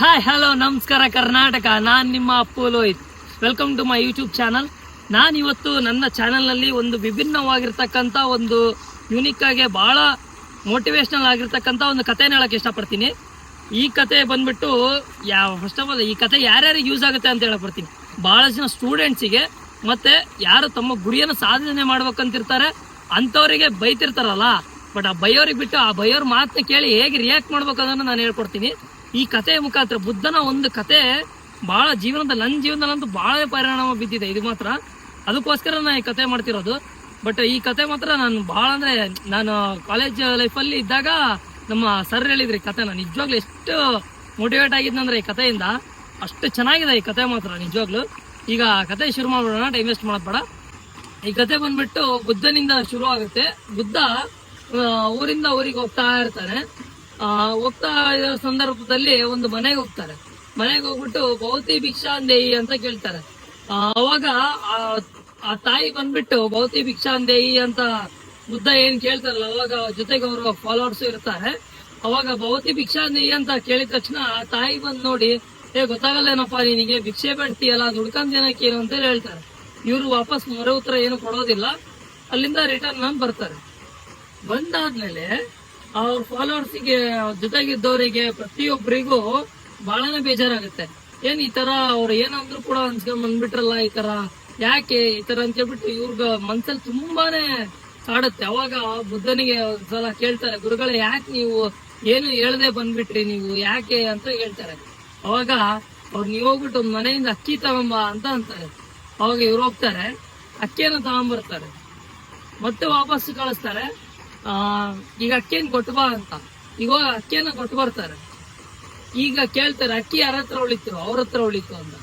Hi hello ನಮಸ್ಕಾರ, ಕರ್ನಾಟಕ. ನಾನು ನಿಮ್ಮ Appu Lohith. Welcome to my YouTube channel ನಾನು ಇವತ್ತು ನನ್ನ ಚಾನಲ್ನಲ್ಲಿ ಒಂದು ವಿಭಿನ್ನವಾಗಿರ್ತಕ್ಕಂಥ ಒಂದು ಯೂನಿಕ್ ಆಗಿ ಭಾಳ ಮೋಟಿವೇಶ್ನಲ್ ಆಗಿರ್ತಕ್ಕಂಥ ಒಂದು ಕಥೆನ ಹೇಳೋಕ್ಕೆ ಇಷ್ಟಪಡ್ತೀನಿ. ಈ ಕತೆ ಬಂದ್ಬಿಟ್ಟು ಯಾವ ಫಸ್ಟ್ ಆಫ್ ಆಲ್ ಈ ಕತೆ ಯಾರ್ಯಾರಿಗೆ ಯೂಸ್ ಆಗುತ್ತೆ ಅಂತ ಹೇಳಕ್ಕೆ ಭಾಳ ಜನ ಸ್ಟೂಡೆಂಟ್ಸಿಗೆ ಮತ್ತೆ ಯಾರು ತಮ್ಮ ಗುರಿಯನ್ನು ಸಾಧನೆ ಮಾಡ್ಬೇಕಂತಿರ್ತಾರೆ, ಅಂಥವರಿಗೆ ಬೈತಿರ್ತಾರಲ್ಲ. ಬಟ್ ಆ ಬೈಯೋರಿಗೆ ಬಿಟ್ಟು ಆ ಬೈಯೋರ್ ಮಾತನ್ನ ಕೇಳಿ ಹೇಗೆ ರಿಯಾಕ್ಟ್ ಮಾಡ್ಬೇಕು ಅದನ್ನು ನಾನು ಹೇಳ್ಕೊಡ್ತೀನಿ. ಈ ಕಥೆಯ ಮುಖಾಂತರ ಬುದ್ಧನ ಒಂದು ಕತೆ ಬಹಳ ಜೀವನದ ನನ್ನ ಜೀವನದಲ್ಲಂತೂ ಬಹಳ ಪರಿಣಾಮ ಬಿದ್ದಿದೆ. ಇದು ಮಾತ್ರ. ಅದಕ್ಕೋಸ್ಕರ ನಾನು ಈ ಕತೆ ಮಾಡ್ತಿರೋದು. ಬಟ್ ಈ ಕತೆ ಮಾತ್ರ ನಾನು ಬಹಳ ಅಂದರೆ ನಾನು ಕಾಲೇಜ್ ಲೈಫಲ್ಲಿ ಇದ್ದಾಗ ನಮ್ಮ ಸರ್ ಹೇಳಿದ್ರಿ ನಾನು ನಿಜವಾಗ್ಲೂ ಎಷ್ಟು ಮೋಟಿವೇಟ್ ಆಗಿದ್ನಂದ್ರೆ ಈ ಕಥೆಯಿಂದ. ಅಷ್ಟು ಚೆನ್ನಾಗಿದೆ ಈ ಕತೆ ಮಾತ್ರ ನಿಜವಾಗ್ಲೂ. ಈಗ ಕತೆ ಶುರು ಮಾಡ್ಬಿಡೋಣ ಟೈಮ್ ವೇಸ್ಟ್ ಮಾಡಬೇಡ ಬೇಡ. ಈ ಕತೆ ಬಂದ್ಬಿಟ್ಟು ಬುದ್ಧನಿಂದ ಶುರು ಆಗುತ್ತೆ ಬುದ್ಧ ಊರಿಂದ ಊರಿಗೆ ಹೋಗ್ತಾ ಇರ್ತಾನೆ. ಹೋಗ್ತಾ ಇರೋ ಸಂದರ್ಭದಲ್ಲಿ ಒಂದು ಮನೆಗೆ ಹೋಗ್ತಾರೆ. ಮನೆಗೆ ಹೋಗ್ಬಿಟ್ಟು ಭೌತಿ ಭಿಕ್ಷಾಂದೇಯಿ ಅಂತ ಕೇಳ್ತಾರೆ. ಆ, ಅವಾಗ ಆ- ಆ ತಾಯಿ ಬಂದ್ಬಿಟ್ಟು ಭೌತಿ ಭಿಕ್ಷಾಂದೇಯಿ ಅಂತ ಬುದ್ಧ ಏನ್ ಕೇಳ್ತಾರಲ್ಲ ಅವಾಗ ಜೊತೆಗೆ ಅವರು ಫಾಲೋವರ್ಸ್ ಇರ್ತಾರೆ. ಅವಾಗ ಭೌತಿ ಭಿಕ್ಷಾಂದೇಯಿ ಅಂತ ಕೇಳಿದ ತಕ್ಷಣ ಆ ತಾಯಿ ಬಂದ್ ನೋಡಿ ಏ ಗೊತ್ತಾಗಲ್ಲೇನಪ್ಪ ನಿನಗೆ ಭಿಕ್ಷೆ ಬೇಡ್ತೀಯಲ್ಲ ದುಡ್ಕೊಂಡ್ ಜನಕ್ಕೆ ಏನು ಅಂತ ಹೇಳ್ತಾರೆ. ಇವರು ವಾಪಸ್ ಮೊರೆ ಉತ್ತರ ಏನು ಕೊಡೋದಿಲ್ಲ. ಅಲ್ಲಿಂದ ರಿಟರ್ನ್ ಬರ್ತಾರೆ. ಬಂದಾದ್ಮೇಲೆ ಅವ್ರ ಫಾಲೋವರ್ಸಿಗೆ ಜೊತೆಗಿದ್ದವರಿಗೆ, ಪ್ರತಿಯೊಬ್ಬರಿಗೂ ಬಹಳನೇ ಬೇಜಾರಾಗುತ್ತೆ. ಏನ್ ಈ ತರ ಅವ್ರು ಏನಂದ್ರು ಕೂಡ ಅನ್ಸ್ಕೊಂಡ್ ಬಂದ್ಬಿಟ್ರಲ್ಲ ಈ ತರ? ಯಾಕೆ ಈ ತರ ಅಂತ ಹೇಳ್ಬಿಟ್ಟು ಇವ್ರಗ ಮನ್ಸಲ್ಲಿ ತುಂಬಾನೇ ಕಾಡುತ್ತೆ. ಅವಾಗ ಬುದ್ಧನಿಗೆ ಒಂದ್ಸಲ ಕೇಳ್ತಾರೆ, ಗುರುಗಳೇ, ಯಾಕೆ ನೀವು ಏನು ಹೇಳದೆ ಬಂದ್ಬಿಟ್ರಿ ನೀವು? ಯಾಕೆ? ಅಂತ ಹೇಳ್ತಾರೆ. ಅವಾಗ ಅವ್ರು, ನೀವು ಹೋಗ್ಬಿಟ್ಟು ಮನೆಯಿಂದ ಅಕ್ಕಿ ತಗೊಂಬ ಅಂತ ಅಂತಾರೆ. ಅವಾಗ ಇವ್ರು ಹೋಗ್ತಾರೆ, ಅಕ್ಕಿಯನ್ನು ತಗೊಂಬರ್ತಾರೆ. ಮತ್ತೆ ವಾಪಸ್ ಕಳಿಸ್ತಾರೆ. ಈಗ ಅಕ್ಕಿಯನ್ನು ಕೊಟ್ಟು ಬಾ ಅಂತ. ಈಗ ಅಕ್ಕಿಯನ್ನ ಕೊಟ್ಟು ಬರ್ತಾರೆ. ಈಗ ಕೇಳ್ತಾರೆ, ಅಕ್ಕಿ ಯಾರ ಹತ್ರ ಉಳಿತು? ಅವ್ರ ಹತ್ರ ಉಳಿತು ಅಂತ.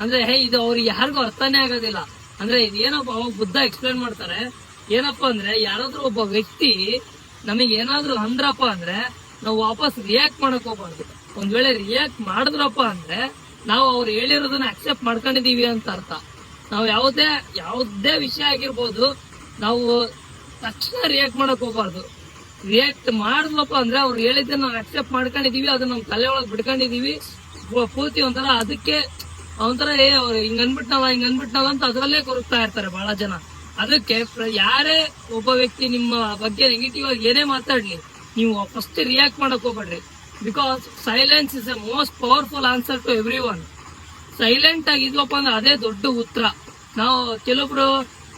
ಅಂದ್ರೆ, ಹೇ, ಇದು ಅವ್ರಿಗೆ ಯಾರಿಗೂ ಅರ್ಥನೇ ಆಗೋದಿಲ್ಲ. ಅಂದ್ರೆ ಇದು ಏನಪ್ಪ ಅವಾಗ ಬುದ್ಧ ಎಕ್ಸ್ಪ್ಲೇನ್ ಮಾಡ್ತಾರೆ. ಏನಪ್ಪಾ ಅಂದ್ರೆ, ಯಾರಾದ್ರೂ ಒಬ್ಬ ವ್ಯಕ್ತಿ ನಮಗೆ ಏನಾದ್ರೂ ಅಂದ್ರಪ್ಪ ಅಂದ್ರೆ, ನಾವು ವಾಪಸ್ ರಿಯಾಕ್ಟ್ ಮಾಡಕ್ ಹೋಗ್ಬಾರ್ದು. ಒಂದ್ ವೇಳೆ ರಿಯಾಕ್ಟ್ ಮಾಡಿದ್ರಪ್ಪ ಅಂದ್ರೆ, ನಾವು ಅವ್ರು ಹೇಳಿರೋದನ್ನ ಅಕ್ಸೆಪ್ಟ್ ಮಾಡ್ಕೊಂಡಿದೀವಿ ಅಂತ ಅರ್ಥ. ನಾವು ಯಾವುದೇ ಯಾವುದೇ ವಿಷಯ ಆಗಿರ್ಬೋದು, ನಾವು ತಕ್ಷಣ ರಿಯಾಕ್ಟ್ ಮಾಡಕ್ ಹೋಗ್ಬಾರ್ದು. ರಿಯಾಕ್ಟ್ ಮಾಡಿದ್ಲಪ್ಪ ಅಂದ್ರೆ ಅವ್ರು ಹೇಳಿದ್ದನ್ನ ನಾವು ಅಕ್ಸೆಪ್ಟ್ ಮಾಡ್ಕೊಂಡಿದೀವಿ, ಅದನ್ನ ನಮ್ಮ ತಲೆ ಒಳಗೆ ಬಿಡ್ಕೊಂಡಿದೀವಿ ಪೂರ್ತಿ ಒಂಥರ ಅದಕ್ಕೆ ಒಂಥರ, ಏ, ಅವ್ರು ಹಿಂಗ್ ಅನ್ಬಿಟ್ನಲ್ಲ ಹಿಂಗ್ ಅನ್ಬಿಟ್ನಲ್ಲ ಅಂತ ಅದರಲ್ಲೇ ಕೊರಗ್ತಾ ಇರ್ತಾರೆ ಬಹಳ ಜನ. ಅದಕ್ಕೆ ಯಾರೇ ಒಬ್ಬ ವ್ಯಕ್ತಿ ನಿಮ್ಮ ಬಗ್ಗೆ ನೆಗೆಟಿವ್ ಆಗಿ ಏನೇ ಮಾತಾಡ್ಲಿ, ನೀವು ಫಸ್ಟ್ ರಿಯಾಕ್ಟ್ ಮಾಡಕ್ ಹೋಗ್ಬೇಡ್ರಿ. Because silence is a most powerful answer to everyone silent ಆಗಿದ್ವಪ್ಪ ಅಂದ್ರೆ ಅದೇ ದೊಡ್ಡ ಉತ್ತರ. ನಾವು ಕೆಲವೊಬ್ರು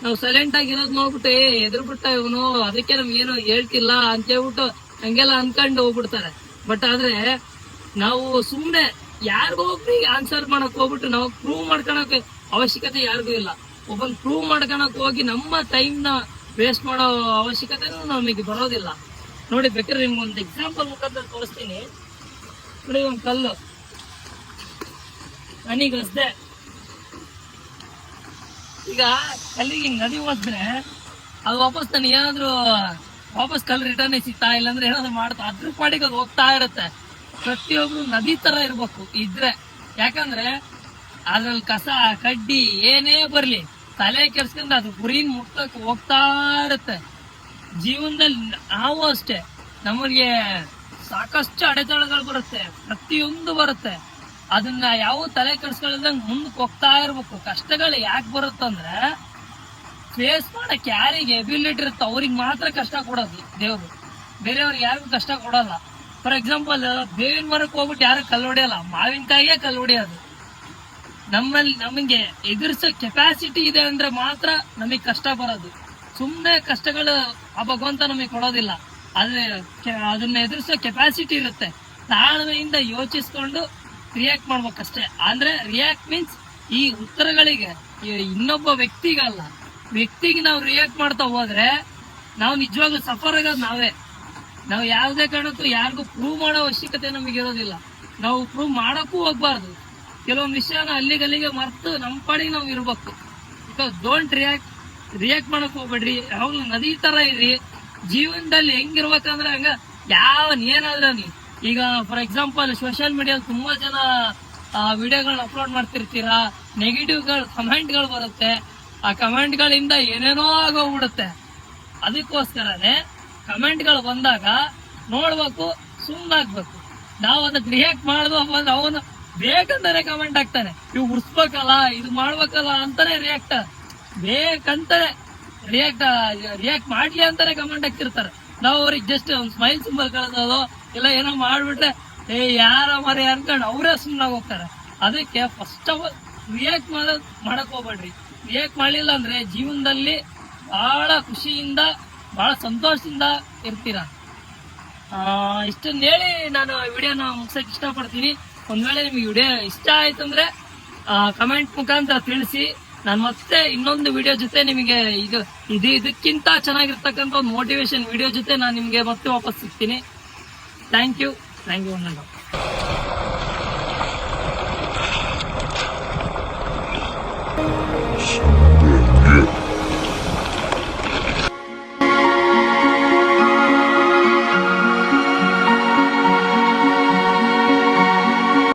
ನಾವು ಸೈಲೆಂಟ್ ಆಗಿರೋದ್ ನೋಡ್ಬಿಟ್ಟು, ಏ ಎದುರ್ಬಿಟ್ಟ ಇವನು ಅದಕ್ಕೆ ನಮ್ಗೆ ಏನು ಹೇಳ್ತಿಲ್ಲ ಅಂತ ಹೇಳ್ಬಿಟ್ಟು ಹಂಗೆಲ್ಲ ಅನ್ಕೊಂಡು ಹೋಗ್ಬಿಡ್ತಾರೆ. ಬಟ್ ಆದ್ರೆ, ನಾವು ಸುಮ್ನೆ ಯಾರಿಗೊಬ್ರಿ ಆನ್ಸರ್ ಮಾಡಕ್ ಹೋಗ್ಬಿಟ್ಟು ನಾವು ಪ್ರೂವ್ ಮಾಡ್ಕೊಳಕ್ ಅವಶ್ಯಕತೆ ಯಾರಿಗೂ ಇಲ್ಲ. ಒಬ್ಬನ್ ಪ್ರೂವ್ ಮಾಡ್ಕೊಳಕ್ ಹೋಗಿ ನಮ್ಮ ಟೈಮ್ನ ವೇಸ್ಟ್ ಮಾಡೋ ಅವಶ್ಯಕತೆ ನಮಗೆ ಬರೋದಿಲ್ಲ. ನೋಡಿ, ಬೇಕಾದ್ರೆ ನಿಮ್ಗೆ ಒಂದು ಎಕ್ಸಾಂಪಲ್ ಮುಖಾಂತರ ತೋರಿಸ್ತೀನಿ. ನೋಡಿ, ಒಂದ್ ಕಲ್ಲು. ನನಗೆ ಅಷ್ಟೇ ಈಗ ಕಲ್ಲಿಗೆ ಹಿಂಗ್ ನದಿ ಹೋದ್ರೆ ಅದು ವಾಪಸ್ ನನಗೆ ಏನಾದ್ರು ವಾಪಸ್ ಕಲ್ಲು ರಿಟರ್ನ್ ಸಿಗ್ತಾ ಇಲ್ಲ ಅಂದ್ರೆ ಏನಾದ್ರು ಮಾಡ್ತಾ ಅದ್ರ ಪಾಡಿಗೆ ಅದು ಹೋಗ್ತಾ ಇರುತ್ತೆ. ಪ್ರತಿಯೊಬ್ರು ನದಿ ತರ ಇರ್ಬೇಕು ಇದ್ರೆ. ಯಾಕಂದ್ರೆ ಅದ್ರಲ್ಲಿ ಕಸ, ಕಡ್ಡಿ ಏನೇ ಬರ್ಲಿ, ತಲೆ ಕೆರ್ಸ್ಕೊಂಡು ಅದು ಗುರಿನ್ ಮುಟ್ಟಕ್ಕೆ ಹೋಗ್ತಾ ಇರುತ್ತೆ. ಜೀವನದಲ್ಲಿ ನಾವು ಅಷ್ಟೇ. ನಮಗೆ ಸಾಕಷ್ಟು ಅಡೆತಡೆಗಳು ಬರುತ್ತೆ. ಪ್ರತಿಯೊಂದು ಬರುತ್ತೆ. ಅದನ್ನ ಯಾವ ತಲೆ ಕೆಡಿಸ್ಕೊಳ್ಳದಂಗ್ ಮುಂದಕ್ಕೆ ಹೋಗ್ತಾ ಇರ್ಬೇಕು. ಕಷ್ಟಗಳು ಯಾಕೆ ಬರುತ್ತಂದ್ರೆ ಫೇಸ್ ಮಾಡಕ್ ಯಾರಿಗೆ ಎಬಿಲಿಟಿ ಇರುತ್ತೆ ಅವ್ರಿಗೆ ಮಾತ್ರ ಕಷ್ಟ ಕೊಡೋದು ದೇವರು. ಬೇರೆಯವ್ರಿಗೆ ಯಾರಿಗೂ ಕಷ್ಟ ಕೊಡಲ್ಲ. ಫಾರ್ ಎಕ್ಸಾಂಪಲ್ ಬೇವಿನ ಮರಕ್ಕೆ ಹೋಗ್ಬಿಟ್ಟು ಯಾರು ಕಲ್ಲು ಹೊಡೆಯಲ್ಲ? ಮಾವಿನಕಾಯಿಯೇ ಕಲ್ಲು ಹೊಡೆಯೋದು. ನಮ್ಮಲ್ಲಿ ನಮಗೆ ಎದುರಿಸೋ ಕೆಪಾಸಿಟಿ ಇದೆ ಅಂದ್ರೆ ಮಾತ್ರ ನಮಗೆ ಕಷ್ಟ ಬರೋದು. ಸುಮ್ಮನೆ ಕಷ್ಟಗಳು ಆ ಭಗವಂತ ನಮಗೆ ಕೊಡೋದಿಲ್ಲ. ಆದರೆ ಅದನ್ನ ಎದುರಿಸೋ ಕೆಪಾಸಿಟಿ ಇರುತ್ತೆ. ತಾಳ್ಮೆಯಿಂದ ಯೋಚಿಸ್ಕೊಂಡು ರಿಯಾಕ್ಟ್ ಮಾಡ್ಬೇಕಷ್ಟೇ. ಅಂದ್ರೆ ರಿಯಾಕ್ಟ್ ಮೀನ್ಸ್ ಈ ಉತ್ತರಗಳಿಗೆ ಇನ್ನೊಬ್ಬ ವ್ಯಕ್ತಿಗಲ್ಲ. ವ್ಯಕ್ತಿಗೆ ನಾವು ರಿಯಾಕ್ಟ್ ಮಾಡ್ತಾ ಹೋದ್ರೆ, ನಾವು ನಿಜವಾಗ್ಲೂ ಸಫರ್ ಆಗೋದು ನಾವೇ. ನಾವು ಯಾವುದೇ ಕಾರಣಕ್ಕೂ ಯಾರಿಗೂ ಪ್ರೂವ್ ಮಾಡೋ ಅವಶ್ಯಕತೆ ನಮಗೆ ಇರೋದಿಲ್ಲ. ನಾವು ಪ್ರೂವ್ ಮಾಡೋಕ್ಕೂ ಹೋಗ್ಬಾರ್ದು. ಕೆಲವೊಂದು ವಿಷಯನ ಅಲ್ಲಿಗಲ್ಲಿಗೆ ಮರ್ತು ನಮ್ಮ ಪಾಡಿಗೆ ನಾವು ಇರ್ಬೇಕು. ಬಿಕಾಸ್ ಡೋಂಟ್ ರಿಯಾಕ್ಟ್ ರಿಯಾಕ್ಟ್ ಮಾಡಕ್ ಹೋಗ್ಬೇಡ್ರಿ. ಯಾವಾಗ್ಲೂ ನದಿ ತರ ಇರಿ ಜೀವನದಲ್ಲಿ ಹೆಂಗಿರ್ಬೇಕಂದ್ರೆ ಹಂಗ ಯಾವ ಏನಾದ್ರೂ ನೀ ಈಗ ಫಾರ್ ಎಕ್ಸಾಂಪಲ್ ಸೋಷಿಯಲ್ ಮೀಡಿಯಾ ತುಂಬಾ ಜನ ವಿಡಿಯೋಗಳನ್ನ ಅಪ್ಲೋಡ್ ಮಾಡ್ತಿರ್ತೀರಾ? ನೆಗೆಟಿವ್ಗಳು ಕಮೆಂಟ್ಗಳು ಬರುತ್ತೆ. ಆ ಕಮೆಂಟ್ಗಳಿಂದ ಏನೇನೋ ಆಗೋಗ್ಬಿಡುತ್ತೆ. ಅದಕ್ಕೋಸ್ಕರನೇ ಕಮೆಂಟ್ಗಳು ಬಂದಾಗ ನೋಡ್ಬೇಕು ಸುಮ್ಮನಾಗ್ಬೇಕು ನಾವು ಅದಕ್ಕೆ ರಿಯಾಕ್ಟ್ ಮಾಡುದು ಅವನು ಬೇಕಂತಾನೆ ಕಮೆಂಟ್ ಹಾಕ್ತಾನೆ. ಇವ್ ಉಡ್ಸ್ಬೇಕಲ್ಲ ಇದು ಮಾಡ್ಬೇಕಲ್ಲ ಅಂತಾನೆ ರಿಯಾಕ್ಟ್ ಬೇಕಂತಾನೆ ರಿಯಾಕ್ಟ್ ರಿಯಾಕ್ಟ್ ಮಾಡ್ಲಿ ಅಂತಾನೆ ಕಮೆಂಟ್ ಹಾಕ್ತಿರ್ತಾರೆ. ನಾವು ಅವ್ರಿಗೆ ಜಸ್ಟ್ ಒಂದು ಸ್ಮೈಲ್ ಸಿಂಬಲ್ ಕಳ್ಸೋದು ಇಲ್ಲ, ಏನೋ ಮಾಡಿಬಿಟ್ರೆ, ಏ, ಯಾರ ಮರೆ ಅನ್ಕೊಂಡು ಅವರೇ ಸುಮ್ಮನೆ ಹೋಗ್ತಾರೆ. ಅದಕ್ಕೆ ಫಸ್ಟ್ ಆಫ್ ಆಲ್ ರಿಯಾಕ್ಟ್ ಮಾಡೋ, ಮಾಡಕ್ ಹೋಗ್ಬೇಡ್ರಿ. ರಿಯಾಕ್ಟ್ ಮಾಡಲಿಲ್ಲ ಅಂದ್ರೆ ಜೀವನದಲ್ಲಿ ಬಹಳ ಖುಷಿಯಿಂದ ಬಹಳ ಸಂತೋಷದಿಂದ ಇರ್ತೀರ? ಇಷ್ಟನ್ನ ಹೇಳಿ ನಾನು ವಿಡಿಯೋನ ಮುಗ್ಸಕ್ ಇಷ್ಟಪಡ್ತೀನಿ. ಒಂದ್ ವೇಳೆ ನಿಮ್ಗೆ ವಿಡಿಯೋ ಇಷ್ಟ ಆಯ್ತು ಅಂದ್ರೆ ಕಮೆಂಟ್ ಮುಖಾಂತರ ತಿಳಿಸಿ. ನಾನು ಮತ್ತೆ ಇನ್ನೊಂದು ವಿಡಿಯೋ ಜೊತೆ ನಿಮಗೆ ಇದು ಇದು, ಇದಕ್ಕಿಂತ ಚೆನ್ನಾಗಿರ್ತಕ್ಕಂಥ ಒಂದು ಮೋಟಿವೇಶನ್ ವಿಡಿಯೋ ಜೊತೆ ನಾನು ನಿಮಗೆ ಮತ್ತೆ ವಾಪಸ್ ಸಿಗ್ತೀನಿ. Thank you. Thank you, Nanda.